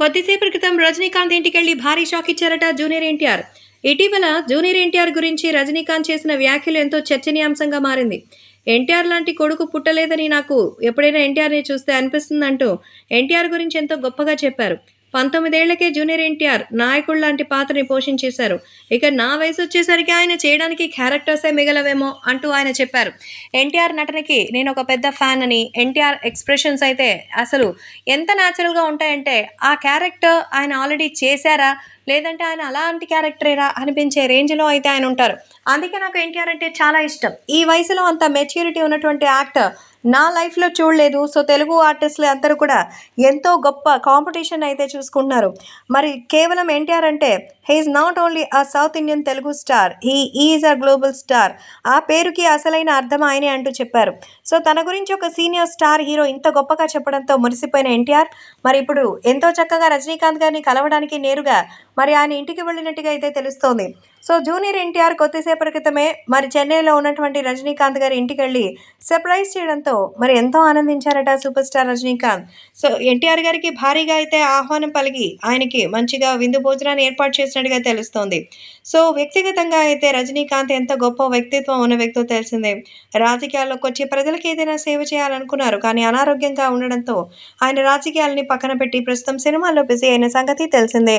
కొద్దిసేపు క్రితం రజనీకాంత్ ఇంటికెళ్ళి భారీ షాక్ ఇచ్చారట జూనియర్ ఎన్టీఆర్. ఇటీవల జూనియర్ ఎన్టీఆర్ గురించి రజనీకాంత్ చేసిన వ్యాఖ్యలు ఎంతో చర్చనీయాంశంగా మారింది. ఎన్టీఆర్ లాంటి కొడుకు పుట్టలేదని నాకు ఎప్పుడైనా ఎన్టీఆర్ని చూస్తే అనిపిస్తుందంటూ ఎన్టీఆర్ గురించి ఎంతో గొప్పగా చెప్పారు. పంతొమ్మిదేళ్ళకే జూనియర్ ఎన్టీఆర్ నాయకుడు లాంటి పాత్రని పోషించేశారు. ఇక నా వయసు వచ్చేసరికి ఆయన చేయడానికి క్యారెక్టర్సే మిగలవేమో అంటూ ఆయన చెప్పారు. ఎన్టీఆర్ నటనకి నేను ఒక పెద్ద ఫ్యాన్ అని ఎన్టీఆర్ ఎక్స్ప్రెషన్స్ అయితే అసలు ఎంత న్యాచురల్గా ఉంటాయంటే ఆ క్యారెక్టర్ ఆయన ఆల్రెడీ చేశారా? లేదంటే ఆయన అలాంటి క్యారెక్టరేనా అనిపించే రేంజ్లో అయితే ఆయన ఉంటారు. అందుకే నాకు ఎన్టీఆర్ అంటే చాలా ఇష్టం. ఈ వయసులో అంత మెచ్యూరిటీ ఉన్నటువంటి యాక్టర్ నా లైఫ్లో చూడలేదు. సో తెలుగు ఆర్టిస్టులు అందరూ కూడా ఎంతో గొప్ప కాంపిటీషన్ అయితే చూసుకుంటున్నారు. మరి కేవలం ఎన్టీఆర్ అంటే he's not only a South Indian Telugu star he is a global star ఆ పేరుకి అసలైన అర్థం ఆయనే అంటూ చెప్పారు. సో తన గురించి ఒక సీనియర్ స్టార్ హీరో ఇంత గొప్పగా చెప్పడంతో మురిసిపోయిన ఎన్టీఆర్ మరి ఇప్పుడు ఎంతో చక్కగా రజనీకాంత్ గారిని కలవడానికి నేరుగా మరి ఆయన ఇంటికి వెళ్ళినట్టుగా అయితే తెలుస్తోంది. సో జూనియర్ ఎన్టీఆర్ కొద్దిసేపటి క్రితమే మరి చెన్నైలో ఉన్నటువంటి రజనీకాంత్ గారి ఇంటికి వెళ్ళి సర్ప్రైజ్ చేయడంతో మరి ఎంతో ఆనందించారట super star Rajinikanth. So NTR గారికి భారీగా అయితే ఆహ్వానం పలికి ఆయనకి మంచిగా విందు భోజనాన్ని ఏర్పాటు చేసినట్టుగా తెలుస్తోంది. సో వ్యక్తిగతంగా అయితే రజనీకాంత్ ఎంత గొప్ప వ్యక్తిత్వం ఉన్న వ్యక్తో తెలిసిందే. రాజకీయాల్లోకి వచ్చి ప్రజలకు ఏదైనా సేవ చేయాలనుకున్నారు కానీ అనారోగ్యంగా ఉండడంతో ఆయన రాజకీయాలని పక్కన పెట్టి ప్రస్తుతం సినిమాల్లో బిజీ అయిన సంగతి తెలిసిందే.